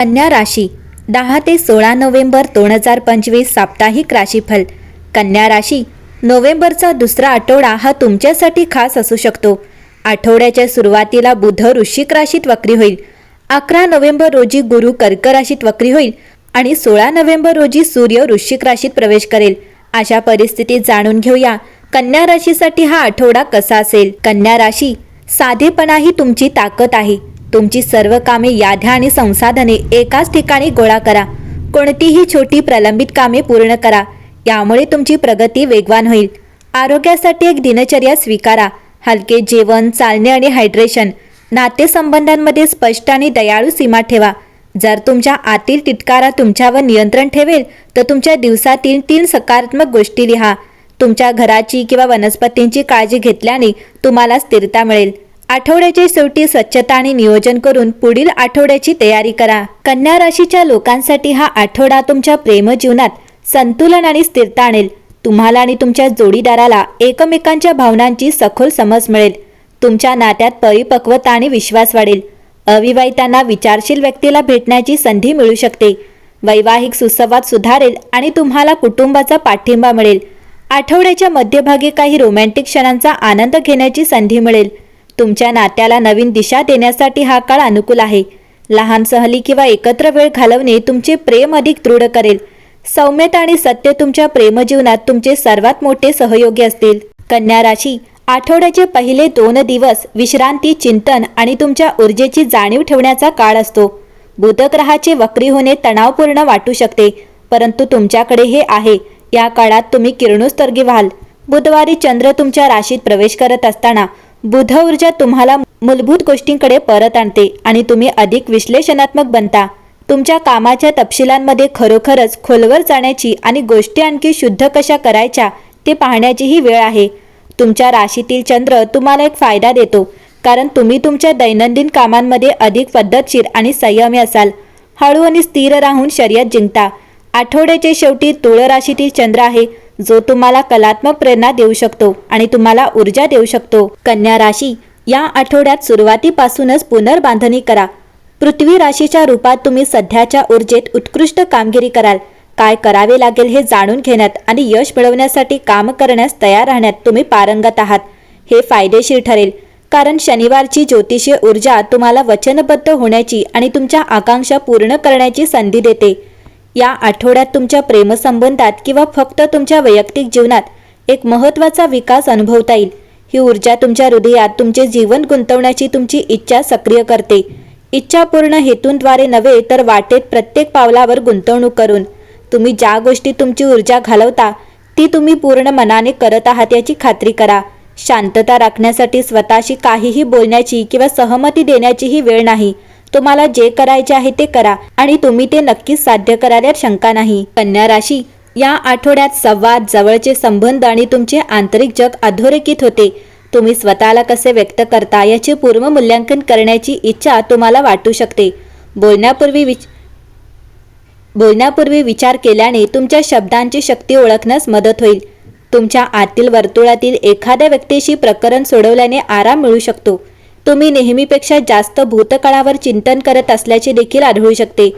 कन्या राशी दहा ते सोळा नोव्हेंबर दोन हजार पंचवीस साप्ताहिक राशीफल. कन्या राशी नोव्हेंबरचा दुसरा आठवडा हा तुमच्यासाठी खास असू शकतो. आठवड्याच्या सुरुवातीला बुध वृश्चिक राशीत वक्री होईल. अकरा नोव्हेंबर रोजी गुरु कर्क राशीत वक्री होईल आणि सोळा नोव्हेंबर रोजी सूर्य वृश्चिक राशीत प्रवेश करेल. अशा परिस्थितीत जाणून घेऊया कन्या राशीसाठी हा आठवडा कसा असेल? कन्या राशी साधेपणा ही तुमची ताकद आहे. तुमची सर्व कामे याद्या आणि संसाधने एकाच ठिकाणी गोळा करा. कोणतीही छोटी प्रलंबित कामे पूर्ण करा. यामुळे तुमची प्रगती वेगवान होईल. आरोग्यासाठी एक दिनचर्या स्वीकारा. हलके जेवण चालणे आणि हायड्रेशन नातेसंबंधांमध्ये स्पष्ट आणि दयाळू सीमा ठेवा. जर तुमच्या आतील तिटकारा तुमच्यावर नियंत्रण ठेवेल तर तुमच्या दिवसातील तीन सकारात्मक गोष्टी लिहा. तुमच्या घराची किंवा वनस्पतींची काळजी घेतल्याने तुम्हाला स्थिरता मिळेल. आठवड्याच्या शेवटी स्वच्छता आणि नियोजन करून पुढील आठवड्याची तयारी करा. कन्या राशीच्या लोकांसाठी हा आठवडा तुमच्या प्रेमजीवनात संतुलन आणि स्थिरता आणेल. तुम्हाला आणि तुमच्या जोडीदाराला एकमेकांच्या भावनांची सखोल समज मिळेल. तुमच्या नात्यात परिपक्वता आणि विश्वास वाढेल. अविवाहितांना विचारशील व्यक्तीला भेटण्याची संधी मिळू शकते. वैवाहिक सुसंवाद सुधारेल आणि तुम्हाला कुटुंबाचा पाठिंबा मिळेल. आठवड्याच्या मध्यभागी काही रोमॅन्टिक क्षणांचा आनंद घेण्याची संधी मिळेल. तुमच्या नात्याला नवीन दिशा देण्यासाठी हा काळ अनुकूल आहे. लहान सहली किंवा एकत्र वेळ घालवणे तुमचे प्रेम अधिक दृढ करेल. सौम्यता आणि सत्य तुमच्या प्रेमजीवनात तुमचे सर्वात मोठे सहयोगी असतील. कन्या राशी आठवड्याचे पहिले दोन दिवस विश्रांती चिंतन आणि तुमच्या ऊर्जेची जाणीव ठेवण्याचा काळ असतो. बुधग्रहाचे वक्री होणे तणावपूर्ण वाटू शकते परंतु तुमच्याकडे हे आहे. या काळात तुम्ही किरणोत्सर्गी व्हाल. बुधवारी चंद्र तुमच्या राशीत प्रवेश करत असताना बुध ऊर्जा तुम्हाला मूलभूत गोष्टींकडे परत आणते आणि तुम्ही अधिक विश्लेषणात्मक बनता. तुमच्या कामाच्या तपशिलांमध्ये खरोखरच खोलवर जाण्याची आणि गोष्टी आणखी शुद्ध कशा करायच्या ते पाहण्याचीही वेळ आहे. तुमच्या राशीतील चंद्र तुम्हाला एक फायदा देतो कारण तुम्ही तुमच्या दैनंदिन कामांमध्ये अधिक पद्धतशीर आणि संयमी असाल. हळू आणि स्थिर राहून शर्यत जिंकता. आठवड्याच्या शेवटी तुळ राशीतील चंद्र आहे. जो तुम्हाला कलात्मक प्रेरणा देऊ शकतो आणि तुम्हाला ऊर्जा देऊ शकतो. कन्या राशी या आठवड्यात सुरुवातीपासूनच पुनर्बांधणी करा. पृथ्वी राशीच्या रूपात तुम्ही सध्याच्या ऊर्जेत उत्कृष्ट कामगिरी कराल. काय करावे लागेल हे जाणून घेण्यात आणि यश मिळवण्यासाठी काम करण्यास तयार राहण्यात तुम्ही पारंगत आहात. हे फायदेशीर ठरेल. कारण शनिवारची ज्योतिषीय ऊर्जा तुम्हाला वचनबद्ध होण्याची आणि तुमच्या आकांक्षा पूर्ण करण्याची संधी देते. या आठवड्यात तुमच्या प्रेमसंबंधात किंवा फक्त तुमच्या वैयक्तिक जीवनात एक महत्त्वाचा विकास अनुभवता येईल. ही ऊर्जा तुमच्या हृदयात तुमचे जीवन गुंतवण्याची तुमची इच्छा सक्रिय करते. इच्छापूर्ण हेतूंद्वारे नव्हे तर वाटेत प्रत्येक पावलावर गुंतवणूक करून. तुम्ही ज्या गोष्टी तुमची ऊर्जा घालवता ती तुम्ही पूर्ण मनाने करत आहात याची खात्री करा. शांतता राखण्यासाठी स्वतःशी काहीही बोलण्याची किंवा सहमती देण्याचीही वेळ नाही. तुम्हाला जे करायचे आहे ते करा आणि तुम्ही ते नक्कीच साध्य करायला शंका नाही. कन्या राशी या आठवड्यात संवाद जवळचे संबंध आणि तुमचे आंतरिक जग अधोरेखित होते. तुम्ही स्वतःला कसे व्यक्त करता याचे पूर्व मूल्यांकन करण्याची इच्छा तुम्हाला वाटू शकते. बोलण्यापूर्वी विच बोलण्यापूर्वी विचार केल्याने तुमच्या शब्दांची शक्ती ओळखण्यास मदत होईल. तुमच्या आतील वर्तुळातील एखाद्या व्यक्तीशी प्रकरण सोडवल्याने आराम मिळू शकतो. तुम्ही नेहमीपेक्षा जास्त भूतकाळावर चिंतन करत असल्याचे देखील आढळू शकते.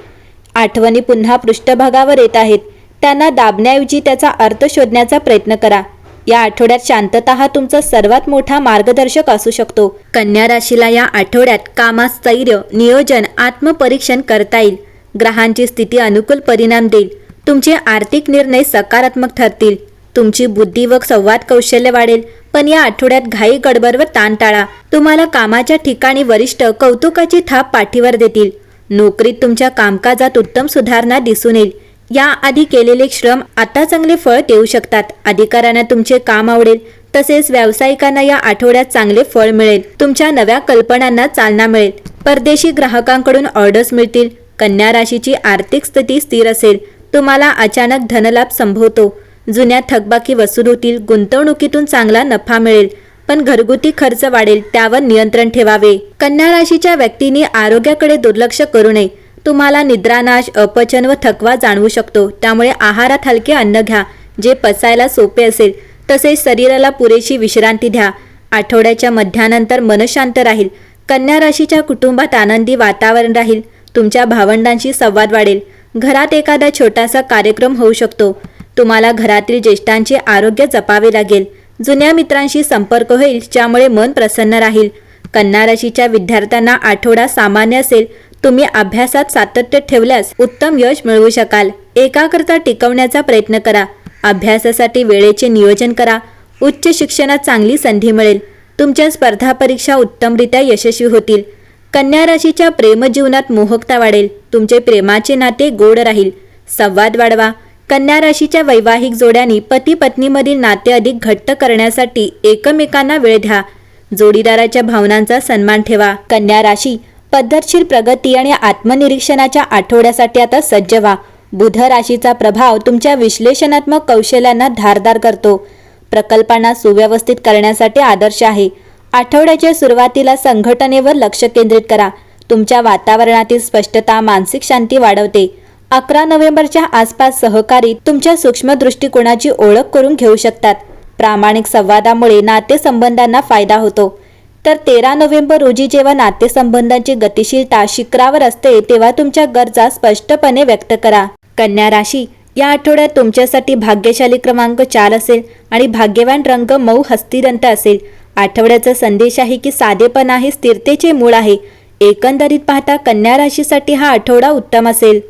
आठवणी पुन्हा पृष्ठभागावर येत आहेत. त्यांना दाबण्याऐवजी त्याचा अर्थ शोधण्याचा प्रयत्न करा. या आठवड्यात शांतता हा तुमचा सर्वात मोठा मार्गदर्शक असू शकतो. कन्या राशीला या आठवड्यात कामात स्थैर्य नियोजन आत्मपरीक्षण करता येईल. ग्रहांची स्थिती अनुकूल परिणाम देईल. तुमचे आर्थिक निर्णय सकारात्मक ठरतील. तुमची बुद्धी व संवाद कौशल्य वाढेल. पण या आठवड्यात घाई गडबड व ताण टाळा तुम्हाला कामाच्या ठिकाणी वरिष्ठ कौतुकाची थाप पाठीवर देतील. नोकरीत तुमच्या कामकाजात उत्तम सुधारणा दिसून येईल. याआधी केलेले श्रम आता चांगले फळ देऊ शकतात. अधिकाऱ्यांना तुमचे काम आवडेल. तसेच व्यावसायिकांना या आठवड्यात चांगले फळ मिळेल. तुमच्या नव्या कल्पनांना चालना मिळेल. परदेशी ग्राहकांकडून ऑर्डर्स मिळतील. कन्या राशीची आर्थिक स्थिती स्थिर असेल. तुम्हाला अचानक धनलाभ संभवतो. जुन्या थकबाकी वसूल होतील गुंतवणुकीतून चांगला नफा मिळेल पण घरगुती खर्च वाढेल त्यावर नियंत्रण ठेवावे. कन्या राशीच्या व्यक्तींनी आरोग्याकडे दुर्लक्ष करू नये. तुम्हाला निद्रानाश अपचन व थकवा जाणवू शकतो. त्यामुळे आहारात हलके अन्न घ्या. जे पचायला सोपे असेल तसेच शरीराला पुरेशी विश्रांती द्या. आठवड्याच्या मध्यानंतर मनशांत राहील. कन्या राशीच्या कुटुंबात आनंदी वातावरण राहील. तुमच्या भावंडांशी संवाद वाढेल. घरात एखादा छोटासा कार्यक्रम होऊ शकतो. तुम्हाला घरातील ज्येष्ठांचे आरोग्य जपावे लागेल. जुन्या मित्रांशी संपर्क होईल ज्यामुळे मन प्रसन्न राहील. कन्या राशीच्या विद्यार्थ्यांना आठवडा सामान्य असेल तुम्ही अभ्यासात सातत्य ठेवल्यास उत्तम यश मिळवू शकाल. एकाग्रता टिकवण्याचा प्रयत्न करा. अभ्यासासाठी वेळेचे नियोजन करा. उच्च शिक्षणात चांगली संधी मिळेल. तुमच्या स्पर्धा परीक्षा उत्तमरित्या यशस्वी होतील. कन्या राशीच्या प्रेमजीवनात मोहकता वाढेल. तुमचे प्रेमाचे नाते गोड राहील. संवाद वाढवा. कन्या राशीच्या वैवाहिक जोड्यांनी पती पत्नीमधील नाते अधिक घट्ट करण्यासाठी एकमेकांना वेळ द्या. जोडीदाराच्या भावनांचा सन्मान ठेवा. कन्या राशी पद्धतशीर प्रगती आणि आत्मनिरीक्षणाच्या आठवड्यासाठी आता सज्ज व्हा. बुध राशीचा प्रभाव तुमच्या विश्लेषणात्मक कौशल्यांना धारदार करतो. प्रकल्पांना सुव्यवस्थित करण्यासाठी आदर्श आहे. आठवड्याच्या सुरुवातीला संघटनेवर लक्ष केंद्रित करा. तुमच्या वातावरणातील स्पष्टता मानसिक शांती वाढवते. अकरा नोव्हेंबरच्या आसपास सहकारी तुमच्या सूक्ष्म दृष्टिकोनाची ओळख करून घेऊ शकतात. प्रामाणिक संवादामुळे नातेसंबंधांना फायदा होतो. तर तेरा नोव्हेंबर रोजी जेव्हा नातेसंबंधांची गतिशीलता शिखरावर असते तेव्हा तुमच्या गरजा स्पष्टपणे व्यक्त करा. कन्या राशी या आठवड्यात तुमच्यासाठी भाग्यशाली क्रमांक चार असेल आणि भाग्यवान रंग मऊ हस्तिदंत असेल. आठवड्याचा संदेश आहे की साधेपणा हे स्थिरतेचे मूळ आहे. एकंदरीत पाहता कन्या राशीसाठी हा आठवडा उत्तम असेल.